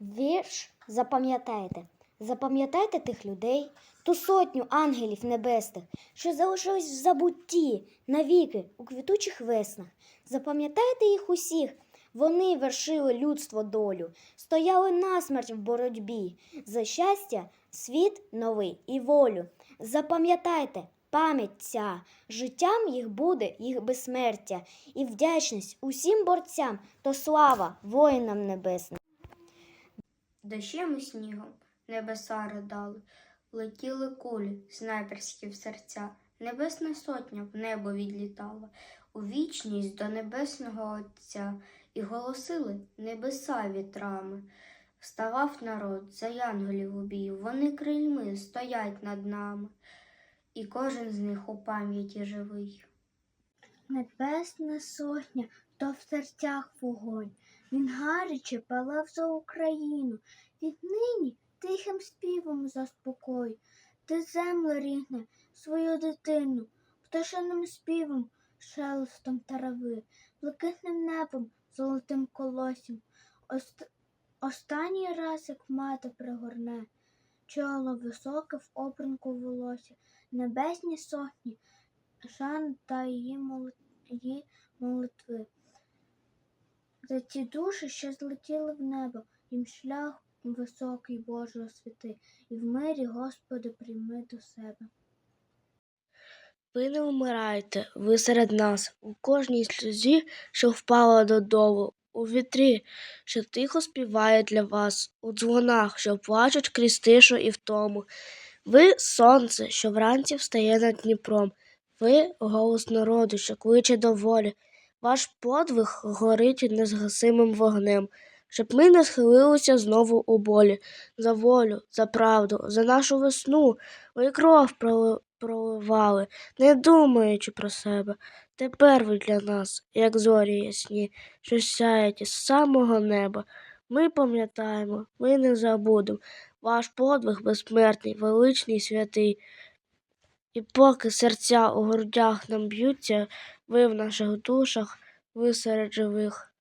Вірш запам'ятайте. Запам'ятайте тих людей, ту сотню ангелів небесних, що залишились в забутті навіки у квітучих веснах. Запам'ятайте їх усіх. Вони вершили людство долю, стояли насмерть в боротьбі за щастя, світ новий і волю. Запам'ятайте, пам'ять ця, життям їх буде їх безсмертя, і вдячність усім борцям, то слава воїнам небесним. Дощем і снігом небеса ридали, летіли кулі, снайперські в серця, небесна сотня в небо відлітала, у вічність до небесного Отця, і голосили небеса вітрами. Вставав народ за янголів у бій, вони крильми стоять над нами, і кожен з них у пам'яті живий. Небесна сотня, то в серцях вогонь. Він гаряче палав за Україну. Віднині тихим співом заспокой. Ти землю рігне свою дитину, пташиним співом, шелестом трави, блакитним небом, золотим колоссям. Ост... Останній раз, як мати пригорне, чоло високе в опринку волосся, небесні сотні, шан та її молитви За ті душі, що злетіли в небо, їм шлях високий Боже освіти, і в мирі, Господи, прийми до себе. Ви не вмирайте, ви серед нас, у кожній сльозі, що впала додолу, у вітрі, що тихо співає для вас, у дзвонах, що плачуть крізь тишу і втому. Ви сонце, що вранці встає над Дніпром. Ви голос народу, що кличе до волі. Ваш подвиг горить незгасимим вогнем, щоб ми не схилилися знову у болі. За волю, за правду, за нашу весну. Ви кров проливали, не думаючи про себе. Тепер ви для нас, як зорі ясні, що сяють із самого неба. Ми пам'ятаємо, ми не забудемо. Ваш подвиг безсмертний, величний, святий. І поки серця у грудях нам б'ються, ви в наших душах, ви серед живих.